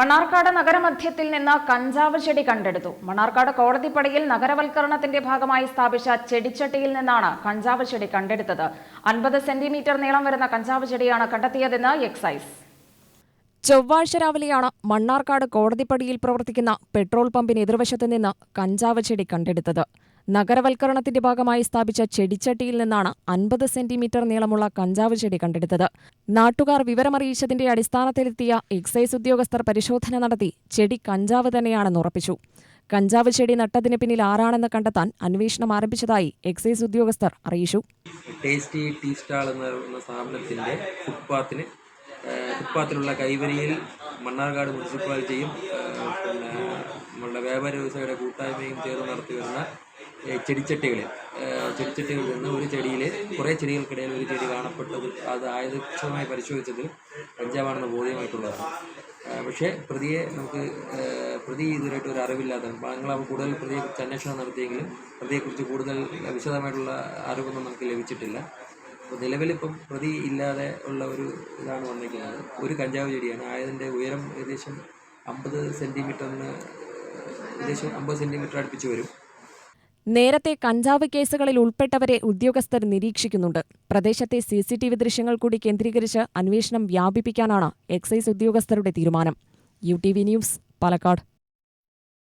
മണ്ണാർക്കാട് നഗരമധ്യത്തിൽ നിന്ന് കഞ്ചാവ് ചെടി കണ്ടെടുത്തു. മണ്ണാർക്കാട് കോടതിപ്പടിയിൽ നഗരവൽക്കരണത്തിന്റെ ഭാഗമായി സ്ഥാപിച്ച ചെടിച്ചട്ടിയിൽ നിന്നാണ് കഞ്ചാവ് ചെടി കണ്ടെടുത്തത്. അൻപത് സെന്റിമീറ്റർ നീളം വരുന്ന കഞ്ചാവ് ചെടിയാണ് കണ്ടെത്തിയതെന്ന് എക്സൈസ്. ചൊവ്വാഴ്ച രാവിലെയാണ് മണ്ണാർക്കാട് കോടതിപ്പടിയിൽ പ്രവർത്തിക്കുന്ന പെട്രോൾ പമ്പിന് എതിർവശത്ത് നിന്ന് കഞ്ചാവ് ചെടി കണ്ടെടുത്തത്. നഗരവൽക്കരണത്തിന്റെ ഭാഗമായി സ്ഥാപിച്ച ചെടിച്ചട്ടിയിൽ നിന്നാണ് അൻപത് സെന്റിമീറ്റർ നീളമുള്ള കഞ്ചാവ് ചെടി കണ്ടെടുത്തത്. നാട്ടുകാർ വിവരമറിയിച്ചതിന്റെ അടിസ്ഥാനത്തിലെത്തിയ എക്സൈസ് ഉദ്യോഗസ്ഥർ പരിശോധന നടത്തി ചെടി കഞ്ചാവ് തന്നെയാണെന്ന് ഉറപ്പിച്ചു. കഞ്ചാവ് ചെടി നട്ടതിന് പിന്നിൽ ആരാണെന്ന് കണ്ടെത്താൻ അന്വേഷണം ആരംഭിച്ചതായി എക്സൈസ് ഉദ്യോഗസ്ഥർ അറിയിച്ചു. ടേസ്റ്റി ടീ സ്റ്റാൾ എന്ന് പറയുന്ന സ്ഥാപനത്തിന്റെ ഫുട്പാത്തിന് ഫുട്പാത്തിലുള്ള കൈവരിയിൽ മണ്ണാർക്കാട് മുനിസിപ്പാലിറ്റിയും പിന്നെ നമ്മളുടെ വ്യാപാര വ്യവസായിയുടെ കൂട്ടായ്മയും ചേർന്ന് നടത്തി വരുന്ന ചെടിച്ചട്ടികളിൽ ഏഹ് ചെടിച്ചട്ടികളിൽ നിന്ന് ഒരു ചെടിയിൽ കുറേ ചെടികൾക്കിടയിൽ ഒരു ചെടി കാണപ്പെട്ടത് അത് ആയുധമായി പരിശോധിച്ചതിൽ കഞ്ചാവാണെന്ന് ബോധ്യമായിട്ടുള്ളതാണ്. പക്ഷേ പ്രതിയെ നമുക്ക് പ്രതി ഇതുവരെയായിട്ട് ഒരു അറിവില്ലാത്ത ഞങ്ങൾ കൂടുതൽ പ്രതിയെക്കുറിച്ച് അന്വേഷണം നടത്തിയെങ്കിലും പ്രതിയെക്കുറിച്ച് കൂടുതൽ വിശദമായിട്ടുള്ള അറിവൊന്നും നമുക്ക് ലഭിച്ചിട്ടില്ല. അപ്പോൾ നിലവിലിപ്പം പ്രതി ഇല്ലാതെ ഉള്ള ഒരു ഇതാണ് വന്നിരിക്കുന്നത്. ഒരു കഞ്ചാവ് ചെടിയാണ്. ആയതിന്റെ ഉയരം ഏകദേശം അമ്പത് സെന്റിമീറ്ററിന് ഏകദേശം അമ്പത് സെന്റിമീറ്റർ അടുപ്പിച്ച് വരും. നേരത്തെ കഞ്ചാവ് കേസുകളിൽ ഉൾപ്പെട്ടവരെ ഉദ്യോഗസ്ഥർ നിരീക്ഷിക്കുന്നുണ്ട്. പ്രദേശത്തെ സി സി ടി വി ദൃശ്യങ്ങൾ കൂടി കേന്ദ്രീകരിച്ച് അന്വേഷണം വ്യാപിപ്പിക്കാനാണ് എക്സൈസ് ഉദ്യോഗസ്ഥരുടെ തീരുമാനം. U T V news Palakkad.